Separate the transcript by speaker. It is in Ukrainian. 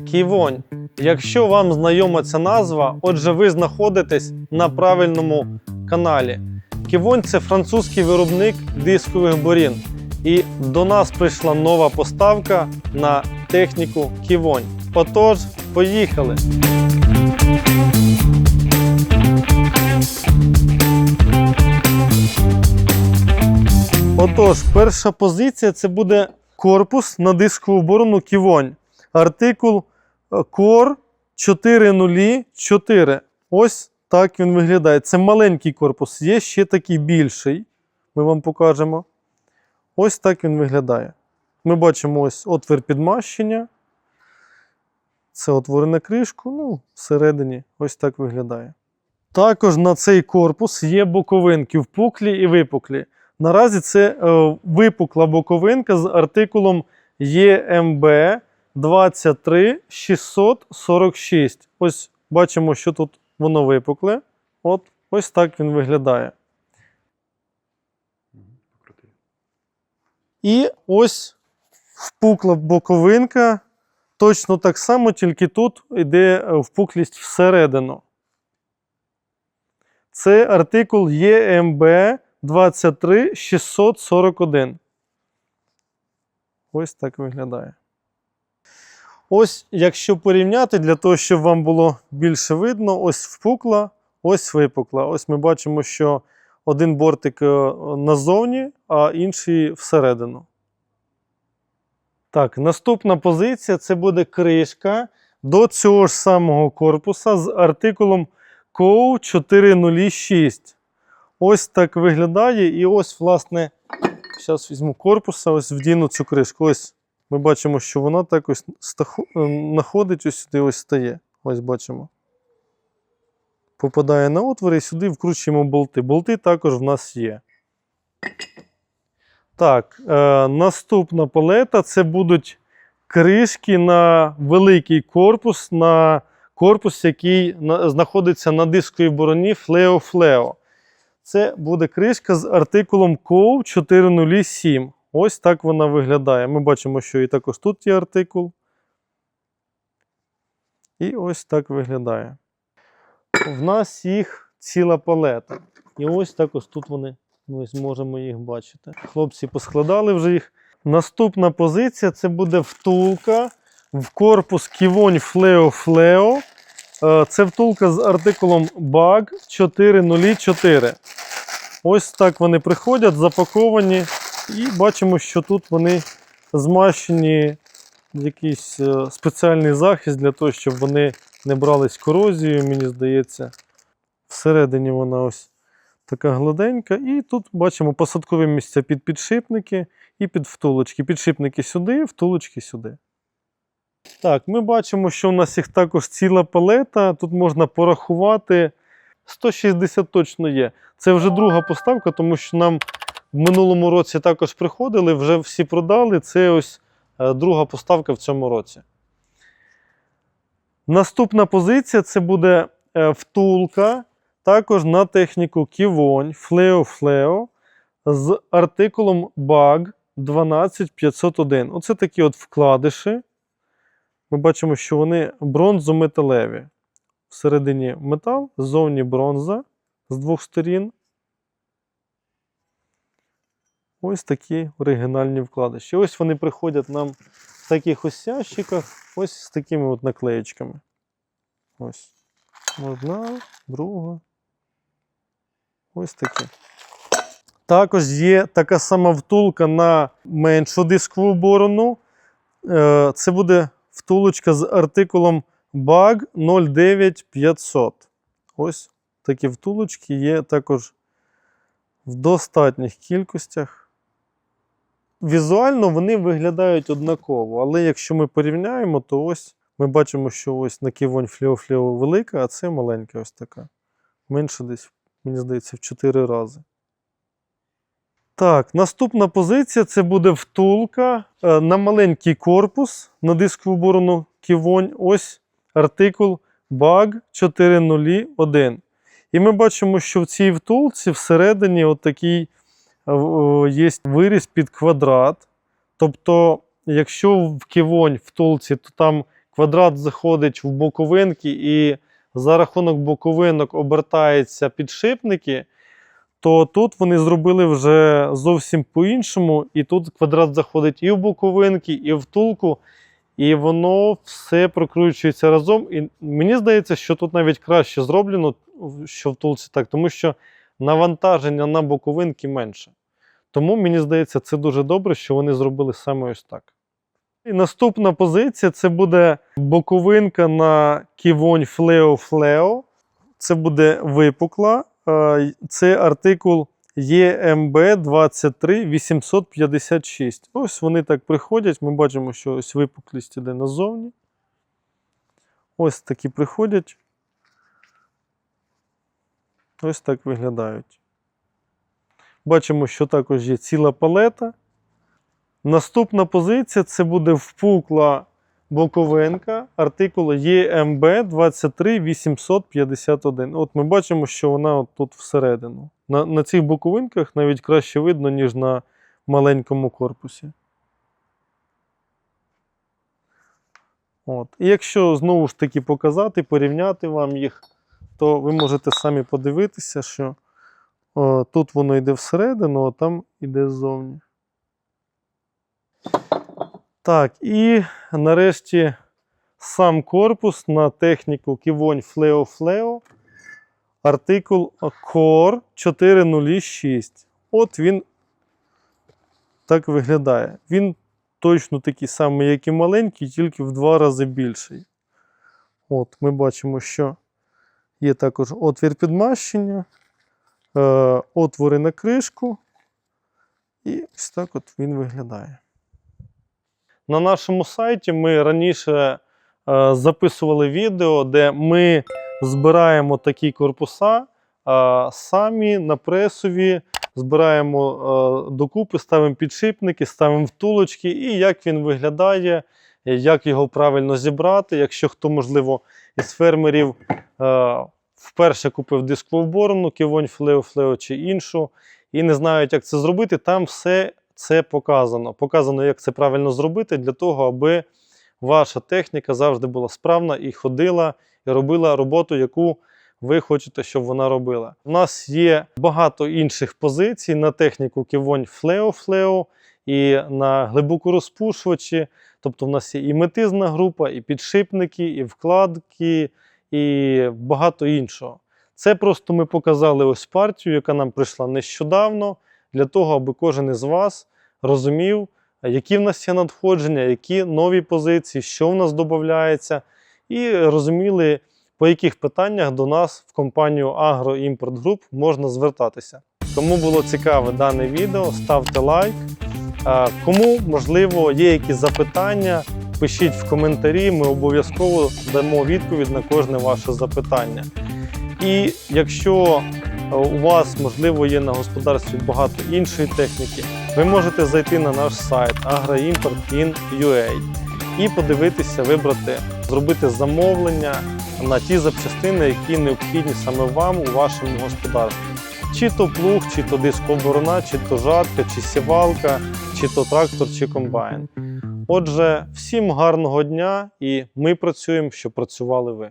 Speaker 1: Ківонь. Якщо вам знайома ця назва, отже, ви знаходитесь на правильному каналі. Ківонь це французький виробник дискових борін. І до нас прийшла нова поставка на техніку Ківонь. Отож, поїхали! Отож, перша позиція це буде корпус на дискову борону Ківонь. Артикул е, Core 4004. Ось так він виглядає. Це маленький корпус. Є ще такий більший. Ми вам покажемо. Ось так він виглядає. Ми бачимо ось отвір підмащення. Це отвори на кришку. Ну, всередині ось так виглядає. Також на цей корпус є боковинки впуклі і випуклі. Наразі це е, випукла боковинка з артикулом ЄМБ 23646. Ось бачимо, що тут воно випукле. От ось так він виглядає. І ось впукла боковинка. Точно так само, тільки тут йде е, впуклість всередину. Це артикул ЄМБ 23641. Ось так виглядає. Ось, якщо порівняти, для того, щоб вам було більше видно, ось впукла, ось випукла. Ось ми бачимо, що один бортик е, назовні, а інший всередину. Так, наступна позиція це буде кришка до цього ж самого корпуса з артикулом COU 406. Ось так виглядає. І ось, власне, зараз візьму корпуса, ось вдіну цю кришку. Ось ми бачимо, що вона так ось стаху- е, ось сюди, ось стає. Ось бачимо. Попадає на отвір і сюди вкручуємо болти. Болти також в нас є. Так, е, наступна палета це будуть кришки на великий корпус, на корпус, який на, знаходиться на дисковій бороні Fleo Fleo. Це буде кришка з артикулом COV 407. Ось так вона виглядає. Ми бачимо, що і також тут є артикул. І ось так виглядає. В нас їх ціла палета. І ось також тут вони. Ось можемо їх бачити. Хлопці поскладали вже їх. Наступна позиція це буде втулка в корпус Ківонь Fleo Fleo. Е, Це втулка з артикулом BAG 404. Ось так вони приходять, запаковані, і бачимо, що тут вони змащені в якийсь е, спеціальний захист для того, щоб вони не брались корозією, мені здається. Всередині вона ось така гладенька. І тут бачимо посадкові місця під підшипники і під втулочки. Підшипники сюди, втулочки сюди. Так, ми бачимо, що у нас їх також ціла палета. Тут можна порахувати. 160 точно є. Це вже друга поставка, тому що нам в минулому році також приходили, вже всі продали. Це ось е, друга поставка в цьому році. Наступна позиція це буде е, втулка також на техніку Ківонь Fleo з артикулом BAG 12501. Оце такі от вкладиші. Ми бачимо, що вони бронзометалеві. Всередині метал, ззовні бронза з двох сторін. Ось такі оригінальні вкладиші. Ось вони приходять нам в таких ось ящиках, ось з такими от наклеєчками. Ось. Одна, друга. Ось такі. Також є така сама втулка на меншу дискову борону. Е, Це буде втулочка з артикулом BAG 09500. Ось такі втулочки є також в достатніх кількостях. Візуально вони виглядають однаково, але якщо ми порівняємо, то ось ми бачимо, що ось на ківонь фліо-фліо велика, а це маленька ось така. Менше десь, мені здається, в 4 рази. Так, наступна позиція це буде втулка е, на маленький корпус на дискову борону ківонь. Ось артикул BAG 401. І ми бачимо, що в цій втулці всередині отакий е, є виріз під квадрат. Тобто, якщо в ківонь втулці, то там квадрат заходить в боковинки і за рахунок боковинок обертаються підшипники, то тут вони зробили вже зовсім по-іншому. І тут квадрат заходить і в боковинки, і в втулку, і воно все прокручується разом. І мені здається, що тут навіть краще зроблено, що втулці так, тому що навантаження на боковинки менше. Тому мені здається, це дуже добре, що вони зробили саме ось так. І наступна позиція це буде боковинка на ківонь Fleo Fleo. Це буде випукла. Е, Це артикул EMB 23856. Ось вони так приходять. Ми бачимо, що ось випуклість іде назовні. Ось такі приходять. Ось так виглядають. Бачимо, що також є ціла палета. Наступна позиція це буде впукла боковинка артикулу EMB 23851. От ми бачимо, що вона от тут всередину. На, на цих боковинках навіть краще видно, ніж на маленькому корпусі. От. І якщо знову ж таки показати, порівняти вам їх, то ви можете самі подивитися, що о, тут воно йде всередину, а там йде ззовні. Так, і нарешті сам корпус на техніку Ківонь Fleo Fleo. Артикул Core 406. От він так виглядає. Він точно такий самий, як і маленький, тільки в два рази більший. От, ми бачимо, що є також отвір підмащення, отвори на кришку. І ось так от він виглядає. На нашому сайті ми раніше е, записували відео, де ми збираємо такі корпуса е, самі на пресові, збираємо е, докупи, ставимо підшипники, ставимо втулочки, і як він виглядає, як його правильно зібрати. Якщо хто, можливо, із фермерів е, вперше купив дискову кивонь флео флео чи іншу, і не знають, як це зробити, там все це показано. Показано, як це правильно зробити, для того, аби ваша техніка завжди була справна і ходила, і робила роботу, яку ви хочете, щоб вона робила. У нас є багато інших позицій на техніку ківонь флео флео і на глибокорозпушувачі. Тобто, в нас є і метизна група, і підшипники, і вкладки, і багато іншого. Це просто ми показали ось партію, яка нам прийшла нещодавно, для того, аби кожен із вас розумів, які в нас є надходження, які нові позиції, що в нас додається, і розуміли, по яких питаннях до нас в компанію Import Group можна звертатися. Кому було цікаве дане відео, ставте лайк. Кому, можливо, є якісь запитання, пишіть в коментарі, ми обов'язково дамо відповідь на кожне ваше запитання. І якщо е, у вас, можливо, є на господарстві багато іншої техніки, ви можете зайти на наш сайт agroimport.in.ua і подивитися, вибрати, зробити замовлення на ті запчастини, які необхідні саме вам у вашому господарстві. Чи то плуг, чи то дискоборона, чи то жатка, чи сівалка, чи то трактор, чи комбайн. Отже, всім гарного дня і ми працюємо, щоб працювали ви.